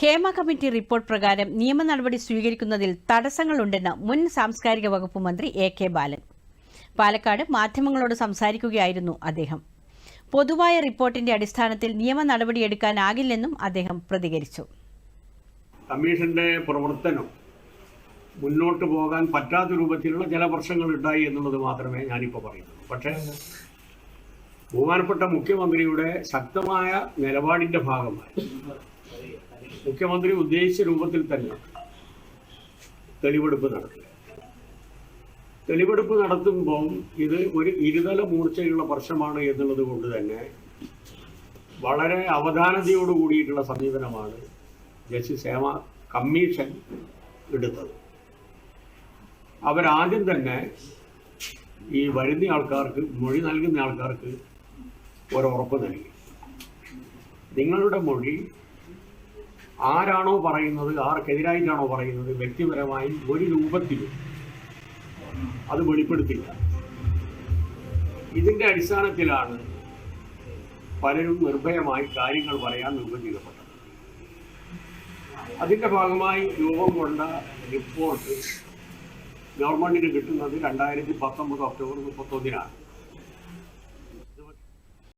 Hema committee report പ്രകാരം നിയമ നടപടി സ്വീകരിക്കുന്നതിൽ തടസ്സങ്ങളുണ്ടെന്ന് മുൻ സാംസ്കാരിക വകുപ്പ് മന്ത്രി എ കെ ബാലൻ. പാലക്കാട് മാധ്യമങ്ങളോട് സംസാരിക്കുകയായിരുന്നു അദ്ദേഹം. പൊതുവായ റിപ്പോർട്ടിന്റെ അടിസ്ഥാനത്തിൽ നിയമ നടപടിയെടുക്കാനാകില്ലെന്നും അദ്ദേഹം പ്രതികരിച്ചു. കമ്മീഷന്റെ പ്രവർത്തനം മുന്നോട്ട് പോകാൻ പറ്റാത്ത രൂപത്തിലുള്ള ചില പ്രശ്നങ്ങൾ ഉണ്ടായി എന്നുള്ളത് മാത്രമേ ഞാനിപ്പോൾ പറയുന്നുള്ളൂ. പക്ഷേ ബഹുമാനപ്പെട്ട മുഖ്യമന്ത്രിയുടെ ശക്തമായ നിലപാടിന്റെ ഭാഗമായി മുഖ്യമന്ത്രി ഉദ്ദേശിച്ച രൂപത്തിൽ തന്നെ തെളിവെടുപ്പ് നടത്തി. തെളിവെടുപ്പ് നടത്തുമ്പോൾ ഇത് ഒരു ഇരുതല മൂർച്ചയുള്ള പ്രശ്നമാണ് എന്നുള്ളത് കൊണ്ട് തന്നെ വളരെ അവധാനതയോട് കൂടിയിട്ടുള്ള സമീപനമാണ് ജസ്റ്റിസ് ഹേമ കമ്മീഷൻ എടുത്തത്. അവരാദ്യം തന്നെ ഈ വരുന്ന ആൾക്കാർക്ക് മൊഴി നൽകുന്ന ആൾക്കാർക്ക് ഒരു ഉറപ്പ് നൽകി. നിങ്ങളുടെ മൊഴി ആരാണോ പറയുന്നത് ആർക്കെതിരായിട്ടാണോ പറയുന്നത് വ്യക്തിപരമായി ഒരു രൂപത്തിലും അത് വെളിപ്പെടുത്തില്ല. ഇതിന്റെ അടിസ്ഥാനത്തിലാണ് പലരും നിർഭയമായി കാര്യങ്ങൾ പറയാൻ നിർബന്ധിക്കപ്പെട്ടത്. അതിന്റെ ഭാഗമായി രൂപം കൊണ്ട റിപ്പോർട്ട് ഗവൺമെന്റിന് കിട്ടുന്നത് രണ്ടായിരത്തി പത്തൊമ്പത് ഒക്ടോബർ മുപ്പത്തൊന്നിനാണ്.